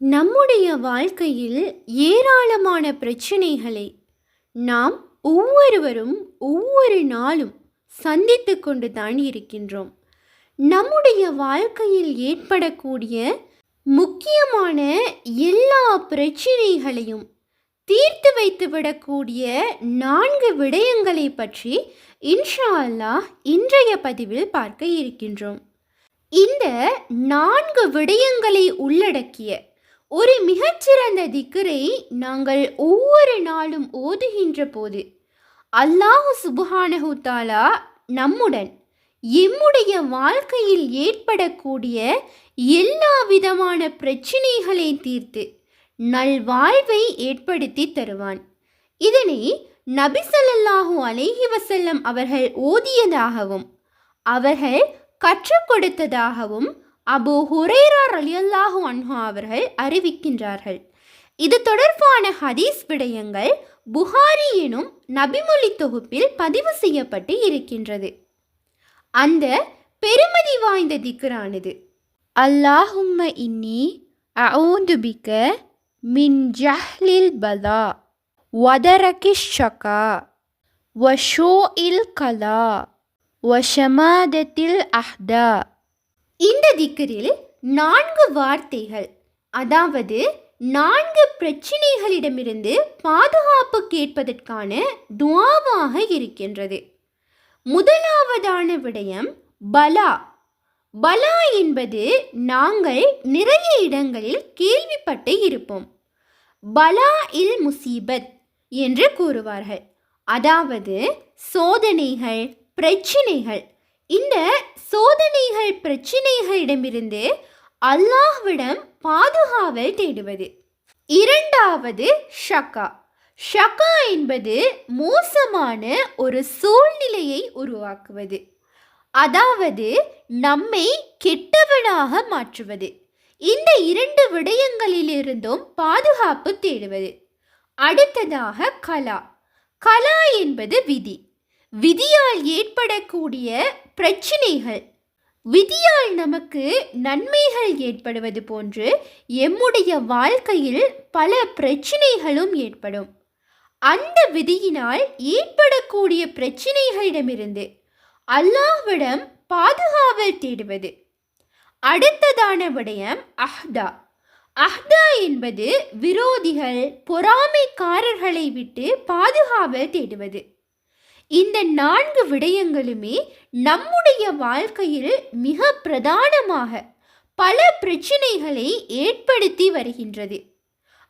நம்முடைய வாழ்க்கையில் ஏராளமான பிரச்சனைகளை நாம் ஒவ்வொருவரும் ஒவ்வொரு நாளும் சந்தித்து கொண்டு தான் இருக்கின்றோம். நம்முடைய வாழ்க்கையில் ஏற்படக்கூடிய முக்கியமான எல்லா பிரச்சனைகளையும் தீர்த்து வைத்து விடக்கூடிய நான்கு விடயங்களை பற்றி இன்ஷா அல்லாஹ் இன்றைய பதிவில் பார்க்க இருக்கின்றோம். இந்த நான்கு விடயங்களை உள்ளடக்கிய ஒரு மிகச்சிறந்த திக்கரை நாங்கள் ஒவ்வொரு நாளும் ஓதுகின்ற போது அல்லாஹு சுபஹானஹு தாலா நம்முடன் எம்முடைய வாழ்க்கையில் ஏற்படக்கூடிய எல்லா விதமான பிரச்சனைகளை தீர்த்து நல்வாழ்வை ஏற்படுத்தி தருவான். இதனை நபிசல்லாஹு அலேஹி வசல்லம் அவர்கள் ஓதியதாகவும் அவர்கள் கற்றுக் கொடுத்ததாகவும் அபு ஹுரைரா ரலியல்லாஹு அன்ஹா அவர்கள் அறிவிக்கின்றார்கள். இது தொடர்பான ஹதீஸ் விடயங்கள் புகாரி எனும் நபிமொழி தொகுப்பில் பதிவு செய்யப்பட்டு இருக்கின்றது. அந்த பெருமதி வாய்ந்த திக்ரானது. அல்லாஹும்ம இன்னி அவுந்துபிக்க மின் ஜஹ்லில் பலா வதரகிஷ் ஷகா வஷோ இல் கலா வஷமாதத்தில் அஹ்தா. இந்த திக்கரில் நான்கு வார்த்தைகள் அதாவது நான்கு பிரச்சினைகளிடமிருந்து பாதுகாப்பு கேட்பதற்கான துவாவாக இருக்கின்றது. முதலாவதான விடயம் பலா. பலா என்பது நாங்கள் நிறைய இடங்களில் கேள்விப்பட்டு இருப்போம். பலா இல் முசீபத் என்று கூறுவார்கள். அதாவது சோதனைகள் பிரச்சினைகள். இந்த சோதனைகள் பிரச்சினைகளிடமிருந்து அல்லாஹ்விடம் பாதுகாவல் தேடுவது. இரண்டாவது ஷக்கா. ஷக்கா என்பது மோசமான ஒரு சூழ்நிலையை உருவாக்குவது. அதாவது நம்மை கெட்டவனாக மாற்றுவது. இந்த இரண்டு விடயங்களிலிருந்தும் பாதுகாப்பு தேடுவது. அடுத்ததாக கலா. கலா என்பது விதி. விதியால் ஏற்படக்கூடிய பிரச்சினைகள். விதியால் நமக்கு நன்மைகள் ஏற்படுவது போன்று எம்முடைய வாழ்க்கையில் பல பிரச்சினைகளும் ஏற்படும். அந்த விதியினால் ஏற்படக்கூடிய பிரச்சினைகளிடமிருந்து அல்லாஹ்விடம் பாதுகாவல் தேடுவது. அடுத்ததான விடயம் அஹ்தா. அஹ்தா என்பது விரோதிகள் பொறாமைக்காரர்களை விட்டு பாதுகாவல் தேடுவது. இந்த நான்கு விடயங்களுமே நம்முடைய வாழ்க்கையில் மிக பிரதானமாக பல பிரச்சனைகளை ஏற்படுத்தி வருகின்றது.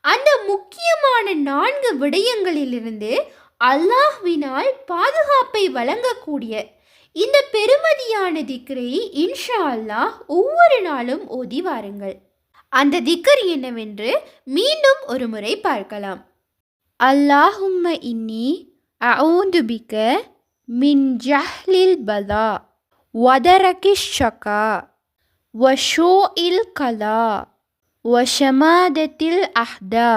அந்த முக்கியமான நான்கு விடயங்களிலிருந்து அல்லாஹ்வினால் பாதுகாப்பை வழங்கக்கூடிய இந்த பெருமதியான திக்கரை இன்ஷா அல்லாஹ் ஒவ்வொரு நாளும் ஓதி வாருங்கள். அந்த திக்கர் என்னவென்று மீண்டும் ஒரு முறை பார்க்கலாம். அல்லாஹும்ம இன்னி அவுந்து பிக்க மின் ஜஹ்லில் பலா வதரகிஷ் ஷகா வஷோ இல் கலா வஷமாதத்தில் அஹ்தா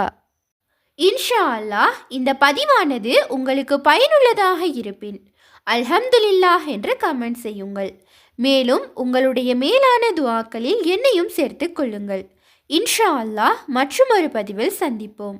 இன்ஷா அல்லாஹ் இந்த பதிவானது உங்களுக்கு பயனுள்ளதாக இருப்பின். அல்ஹம்துலில்லாஹ் என்று கமெண்ட் செய்யுங்கள். மேலும் உங்களுடைய மேலான துவாக்களில் என்னையும் சேர்த்து கொள்ளுங்கள். இன்ஷா அல்லாஹ் மற்றும் ஒரு பதிவில் சந்திப்போம்.